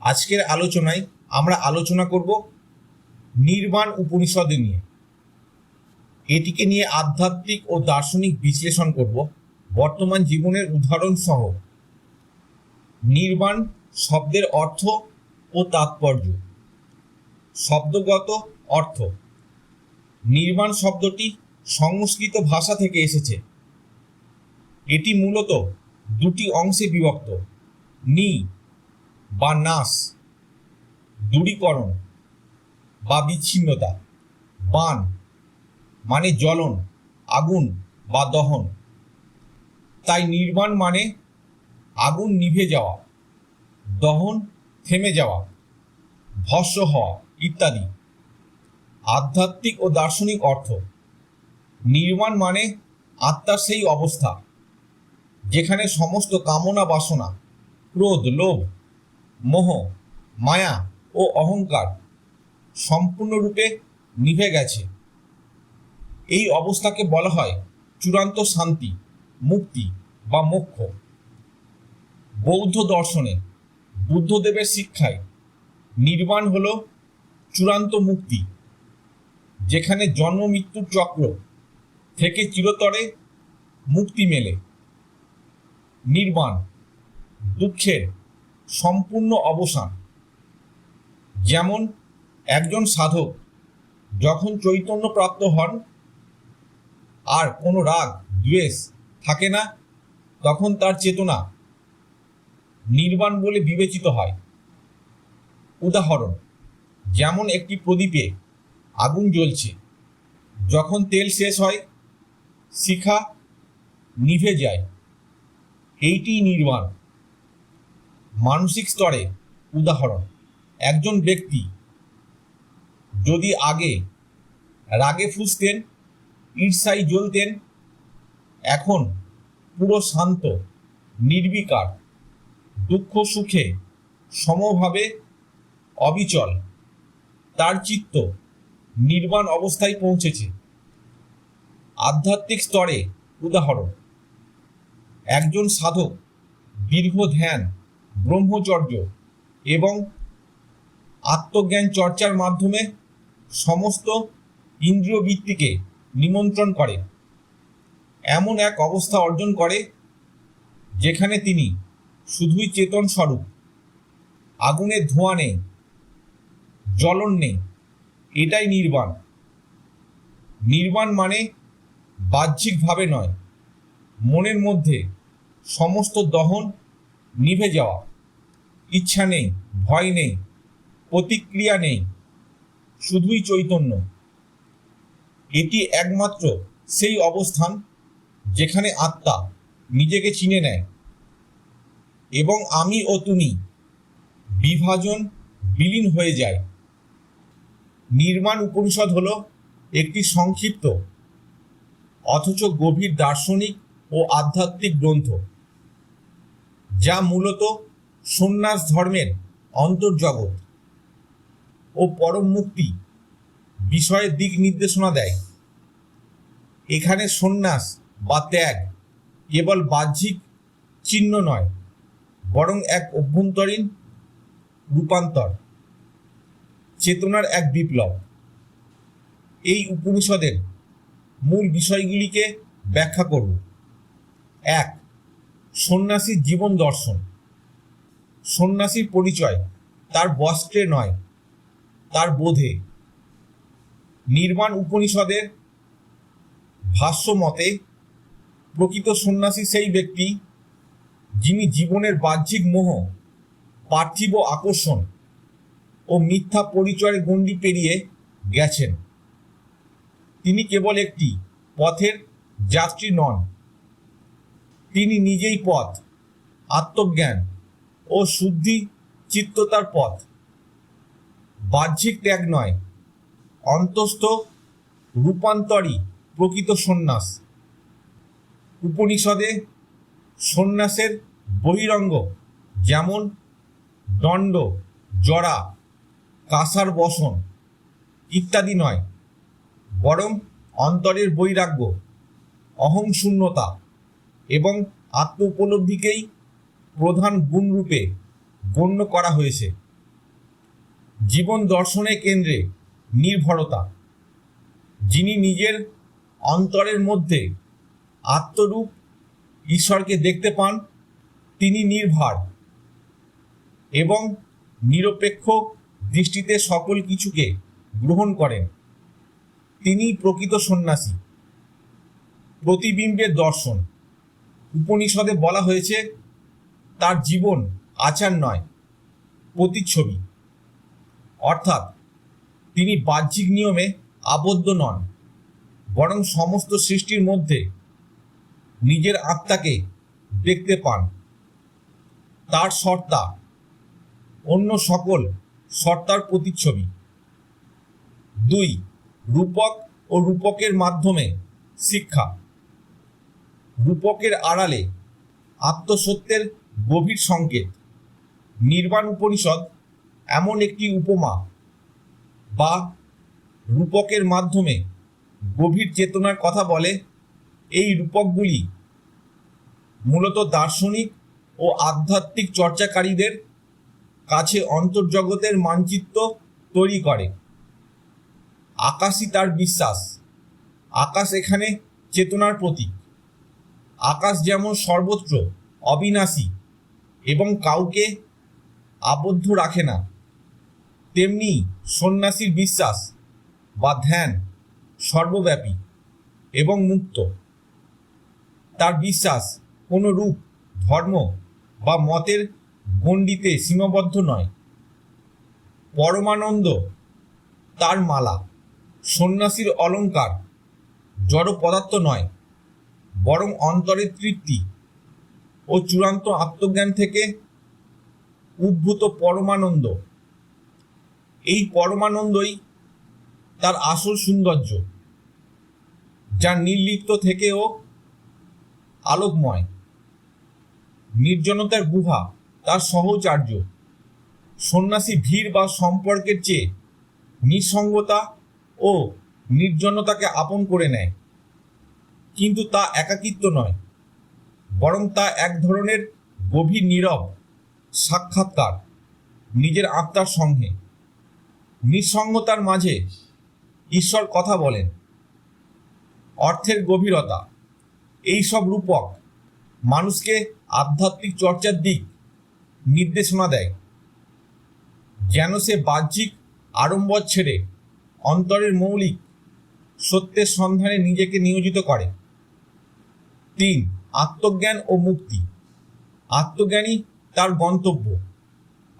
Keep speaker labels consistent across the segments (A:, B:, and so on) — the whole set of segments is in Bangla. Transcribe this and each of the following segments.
A: আজকের আলোচনায় আমরা আলোচনা করব নির্বাণ উপনিষদ নিয়ে। এটিকে নিয়ে আধ্যাত্মিক ও দার্শনিক বিশ্লেষণ করব। বর্তমান জীবনের উদাহরণ সহ। নির্বাণ শব্দের অর্থ ও তাৎপর্য। শব্দগত অর্থ। নির্বাণ শব্দটি সংস্কৃত ভাষা থেকে এসেছে। এটি মূলত দুটি অংশে বিভক্ত। নি বা নাশ দূরীকরণ বা বিচ্ছিন্নতা, বান মানে জ্বলন, আগুন বা দহন। তাই নির্বাণ মানে আগুন নিভে যাওয়া, দহন থেমে যাওয়া ভস্য হওয়া ইত্যাদি। আধ্যাত্মিক ও দার্শনিক অর্থ নির্মাণ মানে আত্মার সেই অবস্থা, যেখানে সমস্ত কামনা বাসনা ক্রোধ, লোভ মোহ, মায়া ও অহংকার সম্পূর্ণরূপে নিভে গেছে। এই অবস্থাকে বলা হয় চূড়ান্ত শান্তি, মুক্তি বা মোক্ষ। বৌদ্ধ দর্শনে বুদ্ধদেবের শিক্ষায় নির্বাণ হল চূড়ান্ত মুক্তি, যেখানে জন্ম, মৃত্যুর চক্র থেকে চিরতরে মুক্তি মেলে। নির্বাণ, দুঃখের সম্পূর্ণ অবসান। যেমন একজন সাধক যখন চৈতন্য প্রাপ্ত হন, আর কোনো রাগ, দ্বেষ থাকে না, তখন তার চেতনা নির্বাণ বলে বিবেচিত হয়। উদাহরণ, যেমন একটি প্রদীপে আগুন জ্বলছে, যখন তেল শেষ হয়, শিখা নিভে যায়। এইটি নির্বাণ। মানসিক স্তরে উদাহরণ। একজন ব্যক্তি যদি আগে রাগে ফুসতেন, ঈর্ষায় জ্বলতেন, এখন পুরো শান্ত, নির্বিকার, দুঃখ সুখে, সমভাবে অবিচল, তার চিত্ত নির্বাণ অবস্থায় পৌঁছেছে। আধ্যাত্মিক স্তরে উদাহরণ, একজন সাধক দীর্ঘ ধ্যান ব্রহ্মচর্য এবং আত্মজ্ঞান চর্চার মাধ্যমে সমস্ত ইন্দ্রিয় বৃত্তিকে নিমন্ত্রণ করে। এমন এক অবস্থা অর্জন করে যেখানে তিনি শুধুই চেতন স্বরূপ। আগুনের ধোঁয়া নেই, জ্বলন নেই, এটাই নির্বাণ। নির্বাণ মানে বাহ্যিকভাবে নয়, মনের মধ্যে সমস্ত দহন নিভে যাওয়া। ইচ্ছা নেই, ভয় নেই, প্রতিক্রিয়া নেই, শুধুই চৈতন্য। এটি একমাত্র সেই অবস্থান যেখানে আত্মা নিজেকে চিনে নেয়। এবং আমি ও তুমি বিভাজন বিলীন হয়ে যায় নির্মাণ উপনিষদ হল একটি সংক্ষিপ্ত, অথচ গভীর দার্শনিক ও আধ্যাত্মিক গ্রন্থ, যা মূলত সন্ন্যাস ধর্মের অন্তর্জগৎ ও পরম মুক্তি বিষয়ের দিক নির্দেশনা দেয়। এখানে সন্ন্যাস বা ত্যাগ কেবল বাহ্যিক চিহ্ন নয়, বরং এক অভ্যন্তরীণ রূপান্তর, চেতনার এক বিপ্লব। এই উপনিষদের মূল বিষয়গুলিকে ব্যাখ্যা করব। এক, সন্ন্যাসীর জীবন দর্শন। সন্ন্যাসীর পরিচয়, তার বস্ত্রে নয়, তার বোধে। নির্মাণ উপনিষদের ভাষ্য মতে প্রকৃত সন্ন্যাসী সেই ব্যক্তি যিনি জীবনের বাহ্যিক মোহ, পার্থিব আকর্ষণ ও মিথ্যা পরিচয়ের গণ্ডি পেরিয়ে গেছেন। তিনি কেবল একটি পথের যাত্রী নন, তিনি নিজেই পথ, আত্মজ্ঞান ও শুদ্ধি চিত্ততার পথ। বাহ্যিক ত্যাগ নয়, অন্তস্থ রূপান্তরই প্রকৃত সন্ন্যাস। উপনিষদে সন্ন্যাসের বহিরঙ্গ যেমন দণ্ড, জরা, কাসার বসন ইত্যাদি নয়, বরং অন্তরের বৈরাগ্য, অহংশূন্যতা এবং আত্ম উপলব্ধিকেই প্রধান গুণরূপে গণ্য করা হয়েছে। জীবন দর্শনের কেন্দ্রে নির্ভরতা। যিনি নিজের অন্তরের মধ্যে আত্মরূপ ঈশ্বরকে দেখতে পান, তিনি নির্ভার এবং নিরপেক্ষ দৃষ্টিতে সকল কিছুকে গ্রহণ করেন। তিনি প্রকৃত সন্ন্যাসী। প্রতিবিম্বের দর্শন। উপনিষদে বলা হয়েছে তার জীবন আচার নয়, প্রতিচ্ছবি। অর্থাৎ তিনি বাহ্যিক নিয়মে আবদ্ধ নন, বরং সমস্ত সৃষ্টির মধ্যে নিজের আত্মাকে দেখতে পান। তার সত্তা অন্য সকল সত্তার প্রতিচ্ছবি। দুই, রূপক ও রূপকের মাধ্যমে শিক্ষা। রূপকের আড়ালে আত্মসত্যের গভীর সংকেত। নির্বাণ উপনিষদ এমন একটি উপমা বা রূপকের মাধ্যমে গভীর চেতনার কথা বলে। এই রূপকগুলি মূলত দার্শনিক ও আধ্যাত্মিক চর্চাকারীদের কাছে অন্তর্জগতের মানচিত্র তৈরি করে। আকাশই তার বিশ্বাস। আকাশ এখানে চেতনার প্রতীক। আকাশ যেমন সর্বত্র অবিনাশী এবং কাউকে আবদ্ধ রাখে না। তেমনি সন্ন্যাসীর বিশ্বাস বা ধ্যান সর্বব্যাপী এবং মুক্ত। তার বিশ্বাস কোনো রূপ, ধর্ম বা মতের গণ্ডিতে সীমাবদ্ধ নয়। পরমানন্দ তার মালা, সন্ন্যাসীর অলংকার জড় পদার্থ নয়, বরং অন্তরের তৃপ্তি ও চূড়ান্ত আত্মজ্ঞান থেকে উদ্ভূত পরমানন্দ। এই পরমানন্দই তার আসল সৌন্দর্য যা নির্লিপ্ত থেকেও আলোকময়। নির্জনতার গুহা, তার সহচার্য। সন্ন্যাসী ভিড় বা সম্পর্কের চেয়ে নিঃসঙ্গতা ও নির্জনতাকে আপন করে নেয়। কিন্তু তা একাকিত্ব নয়। বরং তা এক ধরনের গভীর নীরব, সাক্ষাৎকার, নিজের আত্মার সঙ্গে। নিঃসঙ্গতার মাঝে ঈশ্বর কথা বলেন। অর্থের গভীরতা, এই সব রূপক মানুষকে আধ্যাত্মিক চর্চার দিক নির্দেশনা দেয়, যেন সে বাহ্যিক আড়ম্বর ছেড়ে অন্তরের মৌলিক সত্যের সন্ধানে নিজেকে নিয়োজিত করে। তিন আত্মজ্ঞান ও মুক্তি। আত্মজ্ঞানী তার গন্তব্য,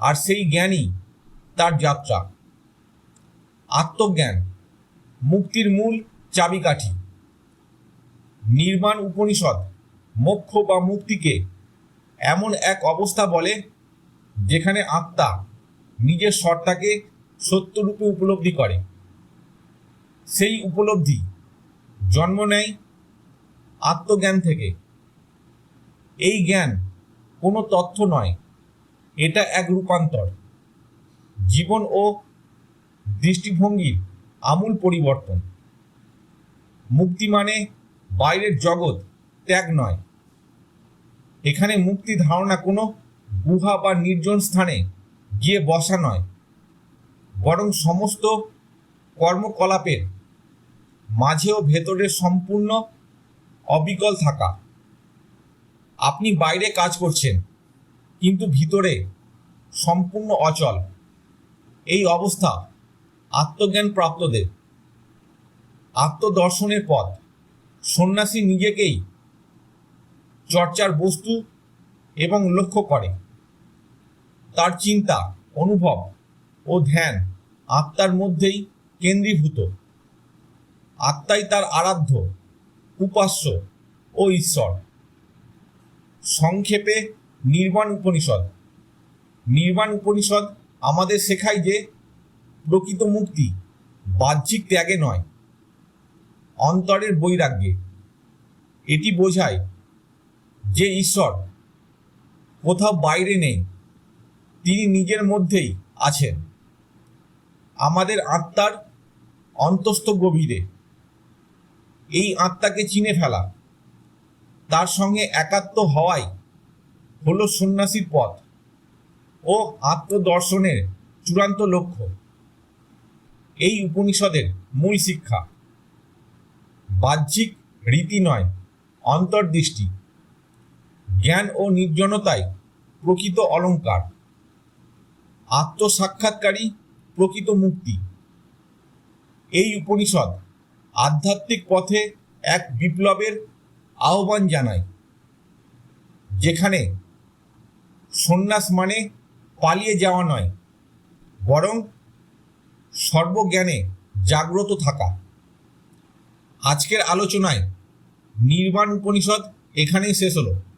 A: আর সেই জ্ঞানই তার যাত্রা। আত্মজ্ঞান মুক্তির মূল চাবিকাঠি। নির্মাণ উপনিষদ মোক্ষ বা মুক্তিকে এমন এক অবস্থা বলে, যেখানে আত্মা নিজের সত্তাকে সত্যরূপে উপলব্ধি করে। সেই উপলব্ধি জন্ম নেয় আত্মজ্ঞান থেকে। এই জ্ঞান কোনো তথ্য নয়, এটা এক রূপান্তর। জীবন ও দৃষ্টিভঙ্গির আমূল পরিবর্তন। মুক্তি মানে বাইরের জগৎ ত্যাগ নয়। এখানে মুক্তি ধারণা কোনো গুহা বা নির্জন স্থানে গিয়ে বসা নয়। বরং সমস্ত কর্মকলাপের মাঝেও ভেতরে সম্পূর্ণ অবিকল থাকা। আপনি বাইরে কাজ করছেন, কিন্তু ভিতরে সম্পূর্ণ অচল। এই অবস্থা আত্মজ্ঞান প্রাপ্তদের আত্মদর্শনের পথ। সন্ন্যাসী নিজেকেই চর্চার বস্তু এবং লক্ষ্য করে। তার চিন্তা, অনুভব ও ধ্যান আত্মার মধ্যেই কেন্দ্রীভূত। আত্মাই তার আরাধ্য, উপাস্য ও ঈশ্বর। সংক্ষেপে নির্বাণ উপনিষদ। নির্বাণ উপনিষদ আমাদের শেখায় যে প্রকৃত মুক্তি বাহ্যিক ত্যাগে নয়, অন্তরের বৈরাগ্যে। এটি বোঝায় যে ঈশ্বর কোথাও বাইরে নেই, তিনি নিজের মধ্যেই আছেন। আমাদের আত্মার অন্তস্থ গভীরে। এই আত্মাকে চিনে ফেলা তার সঙ্গে একাত্ম হওয়াই হলো সন্ন্যাসীর পথ ও আত্মদর্শনের চূড়ান্ত লক্ষ্য। এই উপনিষদের মূল শিক্ষা। বাহ্যিক রীতি নয়, অন্তর্দৃষ্টি। জ্ঞান ও নির্জনতায় প্রকৃত অলংকার আত্মসাক্ষাৎকারী প্রকৃত মুক্তি। এই উপনিষদ আধ্যাত্মিক পথে এক বিপ্লবের আহ্বান জানায় যেখানে সন্ন্যাস মানে পালিয়ে যাওয়া নয়, বরং সর্বজ্ঞানে জাগ্রত থাকা। আজকের আলোচনায় নির্বাণ পরিষদ এখানেই শেষ হলো।